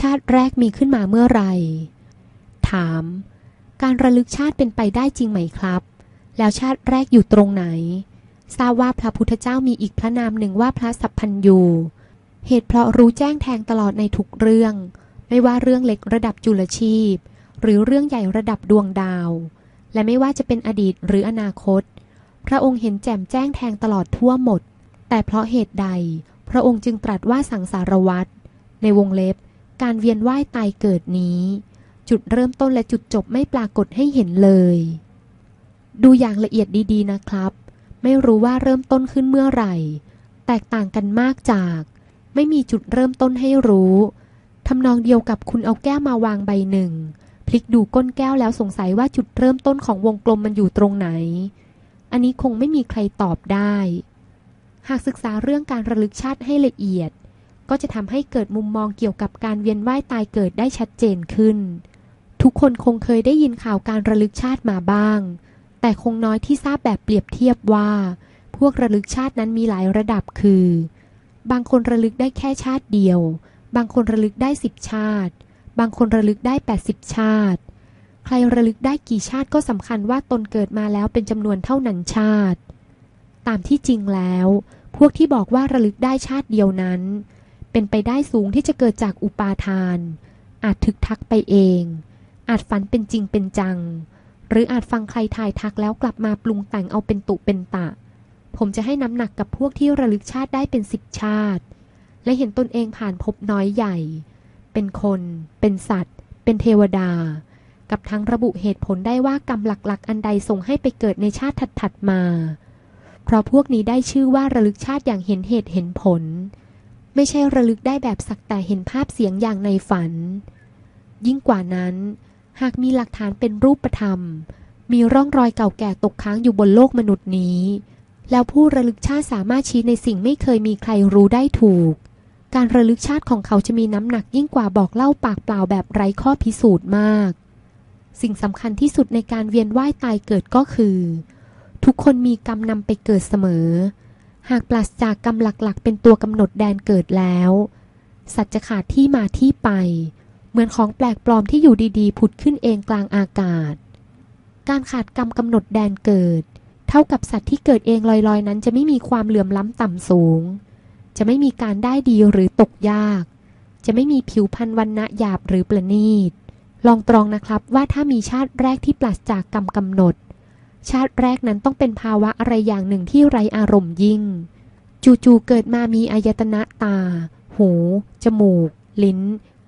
ชาติแรกมีขึ้นมาเมื่อไหร่ ถาม การระลึกชาติเป็นไปได้จริงไหมครับ แล้วชาติแรกอยู่ตรงไหน ทราบว่าพระพุทธเจ้ามีอีกพระนามหนึ่งว่าพระสัพพัญญูเหตุเพราะรู้แจ้งแทงตลอดในทุกเรื่อง ไม่ว่าเรื่องเล็กระดับจุลชีพ หรือเรื่องใหญ่ระดับดวงดาว และไม่ว่าจะเป็นอดีตหรืออนาคต พระองค์เห็นแจ่มแจ้งแทงตลอดทั่วหมด แต่เพราะเหตุใด พระองค์จึงตรัสว่าสังสารวัตรในวงเล็บ การเวียนว่ายตายเกิดนี้ จุดเริ่มต้นและจุดจบไม่ปรากฏให้เห็นเลย ดูอย่างละเอียดดีๆนะครับ ไม่รู้ว่าเริ่มต้นขึ้นเมื่อไหร่ แตกต่างกันมากจาก ไม่มีจุดเริ่มต้นให้รู้ทำนองเดียวกับคุณเอาแก้วมาวางใบหนึ่ง พลิกดูก้นแก้วแล้วสงสัยว่าจุดเริ่มต้นของวงกลมมันอยู่ตรงไหน อันนี้คงไม่มีใครตอบได้ หากศึกษาเรื่องการระลึกชาติให้ละเอียด ก็จะทำให้เกิดมุมมองเกี่ยวกับการเวียนว่ายตายเกิดได้ชัดเจนขึ้น ทุกคนคงเคยได้ยินข่าวการระลึกชาติมาบ้าง แต่คงน้อยที่ทราบแบบเปรียบเทียบว่า พวกระลึกชาตินั้นมีหลายระดับคือ บางคนระลึกได้แค่ชาติเดียว บางคนระลึกได้สิบชาติ บางคนระลึกได้แปดสิบชาติ ใครระลึกได้กี่ชาติก็สำคัญว่าตนเกิดมาแล้วเป็นจำนวนเท่านั้นชาติ ตามที่จริงแล้ว พวกที่บอกว่าระลึกได้ชาติเดียวนั้น เป็นไปได้สูงที่จะเกิดจากอุปาทาน อาจถึกทักไปเอง อาจฝันเป็นจริงเป็นจัง หรืออาจฟังใครทายทักแล้วกลับมาปรุงแต่งเอาเป็นตุเป็นตะ ผมจะให้น้ำหนักกับพวกที่ระลึกชาติได้เป็นสิบชาติ และเห็นตนเองผ่านพบน้อยใหญ่ เป็นคน เป็นสัตว์ เป็นเทวดา กับทั้งระบุเหตุผลได้ว่ากรรมหลักๆ อันใดส่งให้ไปเกิดในชาติถัดๆมา เพราะพวกนี้ได้ชื่อว่าระลึกชาติอย่างเห็นเหตุเห็นผล ไม่ใช่ระลึกได้แบบสักแต่เห็นภาพเสียงอย่างในฝัน ยิ่งกว่านั้น หากมีหลักฐานเป็นรูปธรรม มีร่องรอยเก่าแก่ตกค้างอยู่บนโลกมนุษย์นี้ แล้วผู้ระลึกชาติสามารถชี้ในสิ่งไม่เคยมีใครรู้ได้ถูก การระลึกชาติของเขาจะมีน้ำหนักยิ่งกว่าบอกเล่าปากเปล่าแบบไร้ข้อพิสูจน์มาก สิ่งสำคัญที่สุดในการเวียนว่ายตายเกิดก็คือ ทุกคนมีกรรมนำไปเกิดเสมอ หากปราศจากกรรมหลักๆ เป็นตัวกำหนดแดนเกิดแล้ว สัตว์จะขาดที่มาที่ไป เหมือนของแปลกปลอมที่อยู่ดีๆ ผุดขึ้นเองกลางอากาศ การขาดกรรมกำหนดแดนเกิด เท่ากับสัตว์ที่เกิดเองลอยๆ นั้นจะไม่มีความเหลื่อมล้ำต่ำสูง จะไม่มีการได้ดีหรือตกยาก จะไม่มีผิวพรรณวันณะหยาบหรือประณีต ลองตรองนะครับว่าถ้ามีชาติแรกที่ปราศจากกรรมกำหนด ชาติแรกนั้นต้องเป็นภาวะอะไรอย่างหนึ่งที่ไรอารมณ์ยิ่ง จู่ๆเกิดมามีอายตนะตา หู จมูก ลิ้น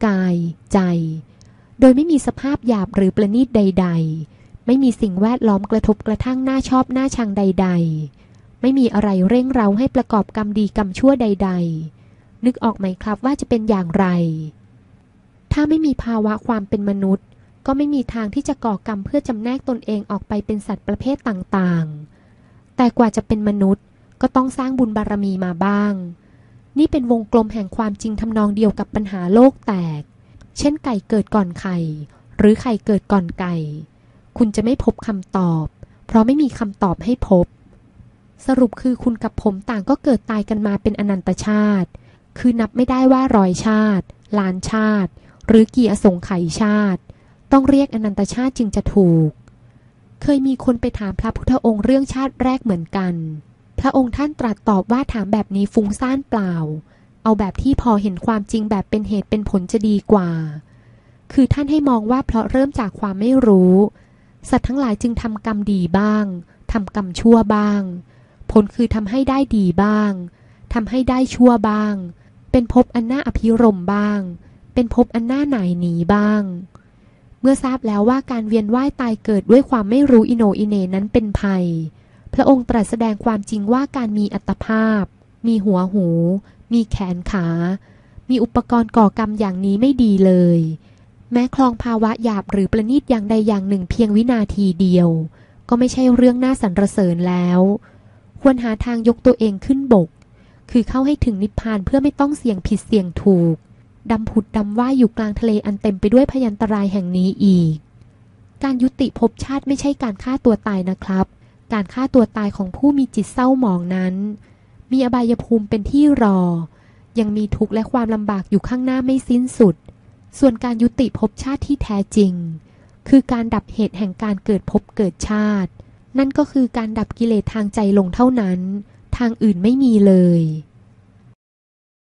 กาย ใจ โดยไม่มีสภาพหยาบหรือประณีตใด ๆ ไม่มีสิ่งแวดล้อมกระทบกระทั่งหน้าชอบหน้าชังใด ๆ ไม่มีอะไรเร่งเร้าให้ประกอบกรรมดีกรรมชั่วใด ๆ นึกออกไหมครับว่าจะเป็นอย่างไร ถ้าไม่มีภาวะความเป็นมนุษย์ ก็ไม่มีทางที่จะก่อกรรมเพื่อจำแนกตนเองออกไปเป็นสัตว์ประเภทต่างๆ แต่กว่าจะเป็นมนุษย์ก็ต้องสร้างบุญบารมีมาบ้าง นี่เป็นวงกลมแห่งความจริงทำนองเดียวกับปัญหาโลกแตก เช่นไก่เกิดก่อนไข่ หรือไข่เกิดก่อนไก่ คุณจะไม่พบคำตอบ เพราะไม่มีคำตอบให้พบ สรุปคือคุณกับผมต่างก็เกิดตายกันมาเป็นอนันตชาติ คือนับไม่ได้ว่าร้อยชาติ ล้านชาติ หรือกี่อสงไขยชาติ ต้องเรียกอนันตชาติจึงจะถูก เคยมีคนไปถามพระพุทธองค์เรื่องชาติแรกเหมือนกัน พระองค์ท่านตรัสตอบว่าถามแบบนี้ฟุ้งซ่านเปล่า เอาแบบที่พอเห็นความจริงแบบเป็นเหตุเป็นผลจะดีกว่า คือท่านให้มองว่าเพราะเริ่มจากความไม่รู้ สัตว์ทั้งหลายจึงทำกรรมดีบ้างทำกรรมชั่วบ้าง ผลคือทำให้ได้ดีบ้างทำให้ได้ชั่วบ้าง เป็นภพอันน่าอภิรมบ้าง เป็นภพอันน่าหน่ายหนีบ้าง มื่อทราบแล้วว่าการเวียนว่ายตายเกิดด้วยความไม่รู้อิโนอิเนนั้นเป็นภัย พระองค์ตรัสแสดงความจริงว่าการมีอัตภาพ มีหัวหู มีแขนขา มีอุปกรณ์ก่อกรรมอย่างนี้ไม่ดีเลย แม้คลองภาวะหยาบหรือประณีตอย่างใดอย่างหนึ่งเพียงวินาทีเดียว ก็ไม่ใช่เรื่องน่าสรรเสริญแล้ว ควรหาทางยกตัวเองขึ้นบก คือเข้าให้ถึงนิพพานเพื่อไม่ต้องเสี่ยงผิดเสี่ยงถูก ดำผุดดำว่ายอยู่กลางทะเลอันเต็มไปด้วยพยันตรายแห่งนี้อีก การยุติภพชาติไม่ใช่การฆ่าตัวตายนะครับ การฆ่าตัวตายของผู้มีจิตเศร้าหมองนั้น มีอบายภูมิเป็นที่รอ ยังมีทุกข์และความลำบากอยู่ข้างหน้าไม่สิ้นสุด ส่วนการยุติภพชาติที่แท้จริง คือการดับเหตุแห่งการเกิดภพเกิดชาติ นั่นก็คือการดับกิเลสทางใจลงเท่านั้น ทางอื่นไม่มีเลย